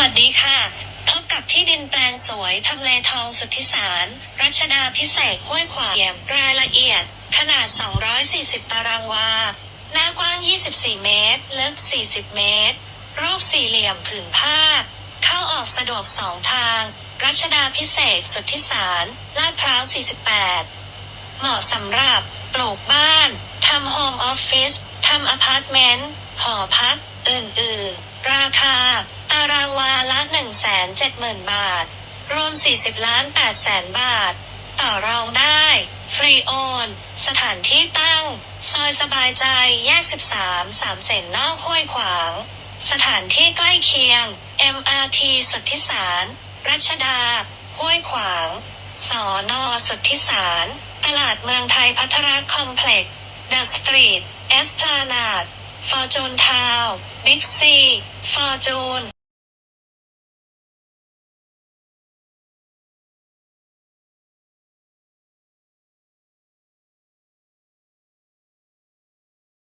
วัสดีค่ะ พบกับที่ดินแปลงสวยทำเลทองสุทธิสาร รัชดาพิเศษห้วยขวางรายละเอียด ขนาด 240 ตารางวา หน้ากว้าง 24 เมตร ลึก 40 เมตร รูปสี่เหลี่ยมผืนผ้า เข้าออกสะดวกสองทาง รัชดาพิเศษสุทธิสาร ลาดพร้าว 48 เหมาะสำหรับปลูกบ้าน ทำโฮมออฟฟิศ ทำอพาร์ตเมนต์ หอพัก อื่น ๆ ราคา รางวาละ 170,000 บาท รวม 40 ล้าน8แสนบาท ต่อรองได้ ฟรีโอน สถานที่ตั้ง ซอยสบายใจแยก 13สามเสนนอกห้วยขวาง สถานที่ใกล้เคียง MRT สุทธิสาร รัชดา ห้วยขวาง สอนอสุทธิสาร ตลาดเมืองไทยพัทรคอมเพล็กซ์เดอะสตรีทเอสพลานาดฟอร์จูนทาวบิ๊กซี ฟอร์จูน